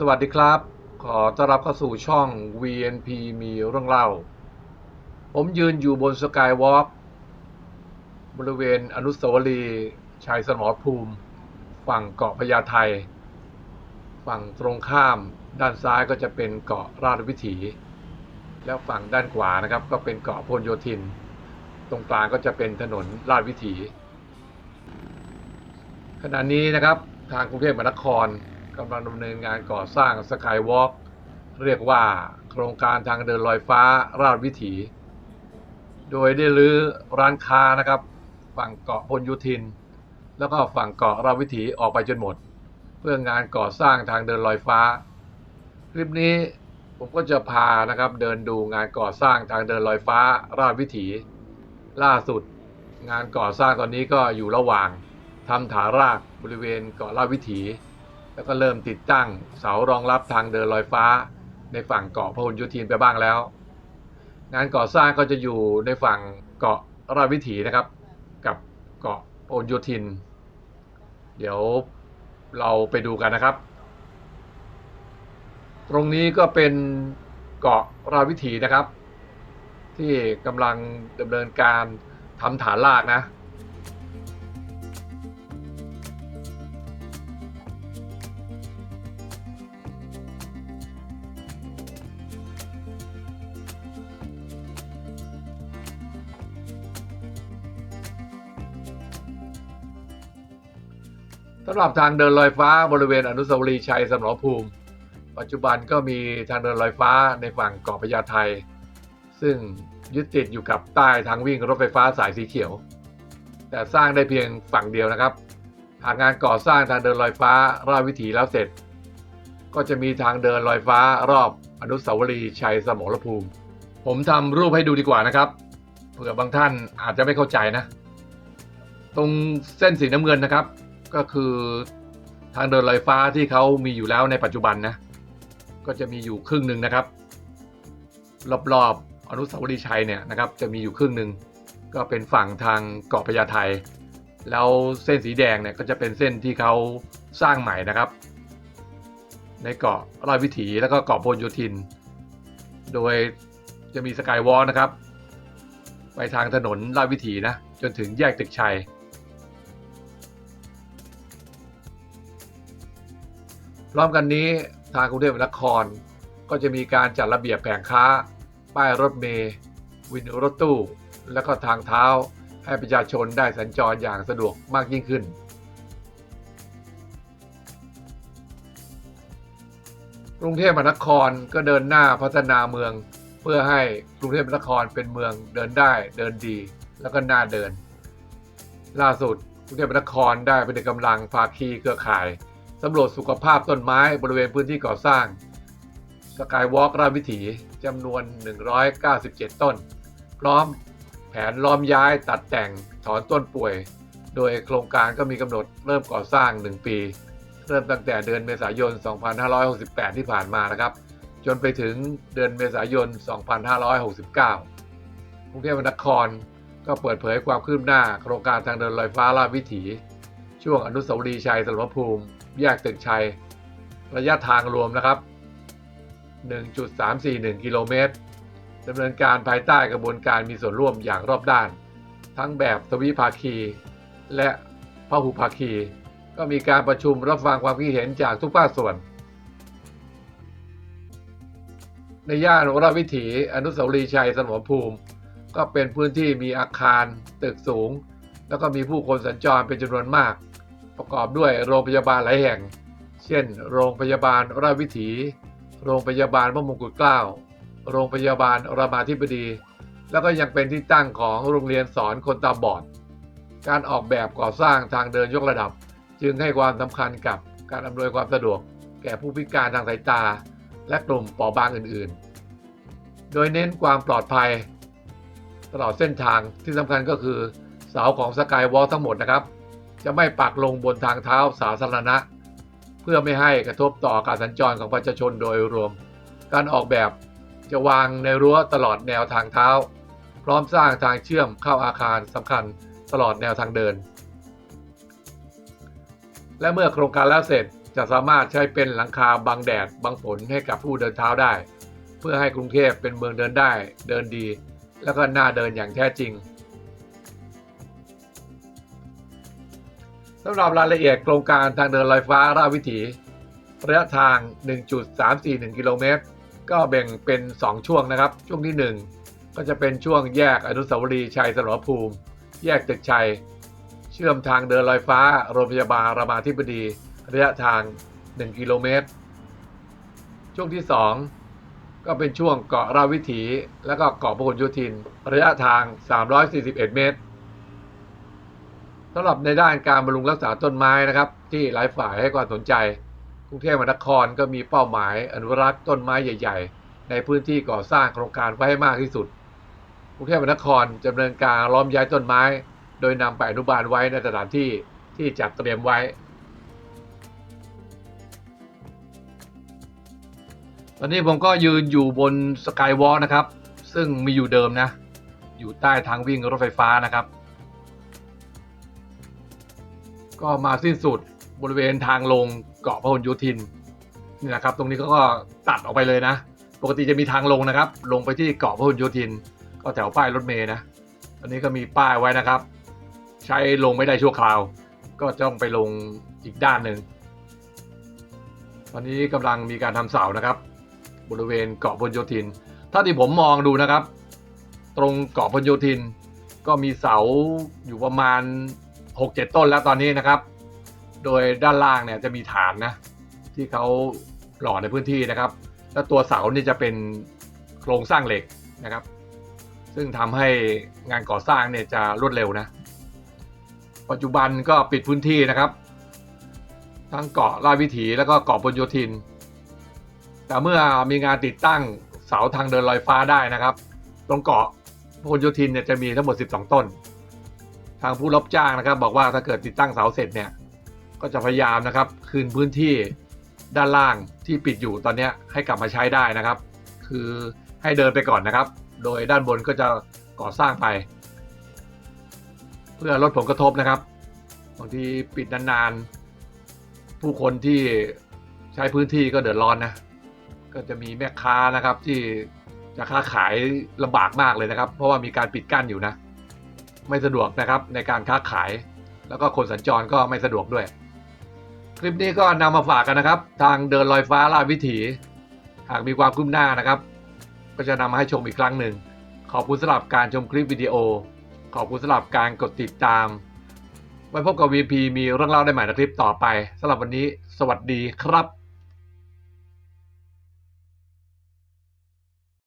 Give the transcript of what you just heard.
สวัสดีครับ ขอต้อนรับเข้าสู่ช่อง VNP มีเรื่องเล่า ผมยืนอยู่บนสกายวอล์กบริเวณอนุสาวรีย์ชัยสมรภูมิ ฝั่งเกาะพญาไทฝั่งตรงข้ามด้านซ้ายก็จะเป็นเกาะราชวิถี แล้วฝั่งด้านขวานะครับ ก็เป็นเกาะพลโยธิน ตรงกลางก็จะเป็นถนนราชวิถี ขณะนี้นะครับทางกรุงเทพมหานคร กำลังดำเนินงานก่อสร้างสกายวอล์กเรียกว่าโครงการทางเดินลอยฟ้าราชวิถี โดยได้รื้อร้านค้านะครับ ฝั่งเกาะพลโยธิน แล้วก็ฝั่งเกาะราชวิถีออกไปจนหมด เพื่องานก่อสร้างทางเดินลอยฟ้า คลิปนี้ผมก็จะพานะครับเดินดูงานก่อสร้างทางเดินลอยฟ้าราชวิถี ล่าสุด งานก่อสร้างตอนนี้ก็อยู่ระหว่างทำถานรากบริเวณเกาะราชวิถี แล้วก็เริ่มติดตั้งเสารองรับทางเดินลอยฟ้า ในฝั่งเกาะพหลโยธินไปบ้างแล้ว งานก่อสร้างก็จะอยู่ในฝั่งเกาะราชวิถีนะครับ กับเกาะพหลโยธิน เดี๋ยวเราไปดูกันนะครับ ตรงนี้ก็เป็นเกาะราชวิถีนะครับ ที่กำลังดำเนินการทำฐานรากนะ สำหรับทางเดินลอยฟ้าบริเวณอนุสาวรีย์ชัยสมรภูมิ ปัจจุบันก็มีทางเดินลอยฟ้าในฝั่งเกาะพญาไทซึ่งยึดติดอยู่กับใต้ทางวิ่งรถไฟฟ้าสายสีเขียว แต่สร้างได้เพียงฝั่งเดียวนะครับ หากงานก่อสร้างทางเดินลอยฟ้าราชวิถีแล้วเสร็จ ก็จะมีทางเดินลอยฟ้ารอบอนุสาวรีย์ชัยสมรภูมิ ผมทำรูปให้ดูดีกว่านะครับเผื่อบางท่านอาจจะไม่เข้าใจนะ ตรงเส้นสีน้ำเงินนะครับ ก็คือทางเดินลอยฟ้าที่เขามีอยู่แล้วในปัจจุบันนะ ก็จะมีอยู่ครึ่งหนึ่งนะครับ รอบๆอนุสาวรีย์ชัยเนี่ยนะครับ จะมีอยู่ครึ่งหนึ่งก็เป็นฝั่งทางเกาะพญาไทแล้วเส้นสีแดงเนี่ยก็จะเป็นเส้นที่เขาสร้างใหม่นะครับ ในเกาะราชวิถีแล้วก็เกาะโพหลโยธิน โดยจะมีสกายวอล์กนะครับ ไปทางถนนราชวิถีนะ จนถึงแยกตึกชัย พร้อมกันนี้ทางกรุงเทพมหานคร ก็จะมีการจัดระเบียบแผงค้า ป้ายรถเมล์วินรถตู้ และก็ทางเท้าให้ประชาชนได้สัญจรอย่างสะดวกมากยิ่งขึ้น กรุงเทพมหานครก็เดินหน้าพัฒนาเมือง เพื่อให้กรุงเทพมหานครเป็นเมืองเดินได้เดินดี แล้วก็น่าเดิน ล่าสุดกรุงเทพมหานครได้เป็นกำลังภาคีเครือข่าย สำรวจสุขภาพต้นไม้บริเวณพื้นที่ก่อสร้างสกายวอล์กราชวิถีจำนวน 197 ต้น พร้อมแผนล้อมย้ายตัดแต่งถอนต้นป่วย โดยโครงการก็มีกำหนดเริ่มก่อสร้าง 1 ปี เริ่มตั้งแต่เดือนเมษายน 2568 ที่ผ่านมานะครับ จนไปถึงเดือนเมษายน 2569กรุงเทพมหานครก็เปิดเผยความคืบหน้าโครงการทางเดินลอยฟ้าราชวิถี ช่วงอนุสาวรีย์ชัยสมรภูมิ แยกตึกชัย ระยะทางรวมนะครับ 1.341 กิโลเมตรดำเนินการภายใต้กระบวนการมีส่วนร่วมอย่างรอบด้าน ทั้งแบบทวิภาคี และพหุภาคี ก็มีการประชุมรับฟังความคิดเห็นจากทุกภาคส่วน ในย่านวรวิถีอนุสาวรีย์ชัยสมรภูมิ ก็เป็นพื้นที่มีอาคารตึกสูง แล้วก็มีผู้คนสัญจรเป็นจำนวนมาก ประกอบด้วยโรงพยาบาลหลายแห่ง เช่น โรงพยาบาลราชวิถี โรงพยาบาลพระมงกุฎเกล้า โรงพยาบาลรามาธิบดี แล้วก็ยังเป็นที่ตั้งของโรงเรียนสอนคนตาบอด การออกแบบก่อสร้างทางเดินยกระดับ จึงให้ความสำคัญกับการอำนวยความสะดวก แก่ผู้พิการทางสายตา และกลุ่มเปราะบางอื่น ๆ โดยเน้นความปลอดภัย ตลอดเส้นทางที่สำคัญก็คือเสาของสกายวอล์ทั้งหมดนะครับ จะไม่ปักลงบนทางเท้าสาธารณะ เพื่อไม่ให้กระทบต่อการสัญจรของประชาชนโดยรวม การออกแบบจะวางในรั้วตลอดแนวทางเท้า พร้อมสร้างทางเชื่อมเข้าอาคารสำคัญตลอดแนวทางเดิน และเมื่อโครงการแล้วเสร็จจะสามารถใช้เป็นหลังคาบังแดดบังฝนให้กับผู้เดินเท้าได้ เพื่อให้กรุงเทพเป็นเมืองเดินได้ เดินดี แล้วก็น่าเดินอย่างแท้จริงำหรับรายละเอียดโครงการทางเดินลอยฟ้าราชวิถีระยะทาง 1.341 กิโลเมตร ก็แบ่งเป็น 2 ช่วงนะครับ ช่วงที่ 1 ก็จะเป็นช่วงแยกอนุสาวรีย์ชัยสมรภูมิ แยกตึกชัย เชื่อมทางเดินลอยฟ้า โรงพยาบาลรามาธิบดี ระยะทาง 1 กิโลเมตร ช่วงที่ 2 ก็เป็นช่วงเกาะราวิถี และก็เกาะพหลโยธิน ระยะทาง 341 เมตร สำหรับในด้านการบำรุงรักษาต้นไม้นะครับ ที่หลายฝ่ายให้ความสนใจกรุงเทพมหานครก็มีเป้าหมายอนุรักษ์ต้นไม้ใหญ่ ๆ ในพื้นที่ก่อสร้างโครงการไว้ให้มากที่สุดกรุงเทพมหานครดำเนินการล้อมย้ายต้นไม้ โดยนำไปอนุบาลไว้ในสถานที่ที่จัดเตรียมไว้ ตอนนี้ผมก็ยืนอยู่บนสกายวอล์กนะครับ ซึ่งมีอยู่เดิมนะ อยู่ใต้ทางวิ่งรถไฟฟ้านะครับ ก็มาสิ้นสุดบริเวณทางลงเกาะพหลโยธินนี่นะครับ ตรงนี้ก็ตัดออกไปเลยนะ ปกติจะมีทางลงนะครับ ลงไปที่เกาะพหลโยธิน ก็แถวป้ายรถเมย์นะตอนนี้ก็มีป้ายไว้นะครับ ใช้ลงไม่ได้ชั่วคราว ก็ต้องไปลงอีกด้านหนึ่งตอนนี้กำลังมีการทำเสานะครับ บริเวณเกาะพหลโยธิน ถ้าที่ผมมองดูนะครับ ตรงเกาะพหลโยธิน ก็มีเสาอยู่ประมาณ 6-7ต้นแล้วตอนนี้นะครับ โดยด้านล่างเนี่ยจะมีฐานนะ ที่เขาหล่อในพื้นที่นะครับ แล้วตัวเสานี่จะเป็นโครงสร้างเหล็กนะครับ ซึ่งทำให้งานก่อสร้างเนี่ยจะรวดเร็วนะ ปัจจุบันก็ปิดพื้นที่นะครับ ทั้งเกาะราชวิถีแล้วก็เกาะพหลโยธิน แต่เมื่อมีงานติดตั้งเสาทางเดินลอยฟ้าได้นะครับ ตรงเกาะพหลโยธินเนี่ยจะมีทั้งหมด 12 ต้น ทางผู้รับจ้างนะครับ บอกว่าถ้าเกิดติดตั้งเสาเสร็จเนี่ยก็จะพยายามนะครับ คืนพื้นที่ด้านล่างที่ปิดอยู่ตอนนี้ให้กลับมาใช้ได้นะครับ คือให้เดินไปก่อนนะครับ โดยด้านบนก็จะก่อสร้างไป เพื่อลดผลกระทบนะครับบางทีปิดนานๆ ผู้คนที่ใช้พื้นที่ก็เดือดร้อนนะ ก็จะมีแม่ค้านะครับที่จะค้าขายลำบากมากเลยนะครับ เพราะว่ามีการปิดกั้นอยู่นะ ไม่สะดวกนะครับในการค้าขาย แล้วก็คนสัญจรก็ไม่สะดวกด้วย คลิปนี้ก็นำมาฝากกันนะครับ ทางเดินลอยฟ้าลาดวิถี หากมีความคืบหน้านะครับ ก็จะนำมาให้ชมอีกครั้งหนึ่ง ขอบคุณสำหรับการชมคลิปวิดีโอ ขอบคุณสำหรับการกดติดตาม ไว้พบกับ VP มีเรื่องเล่าได้ใหม่ในคลิปต่อไปสำหรับวันนี้ สวัสดีครับ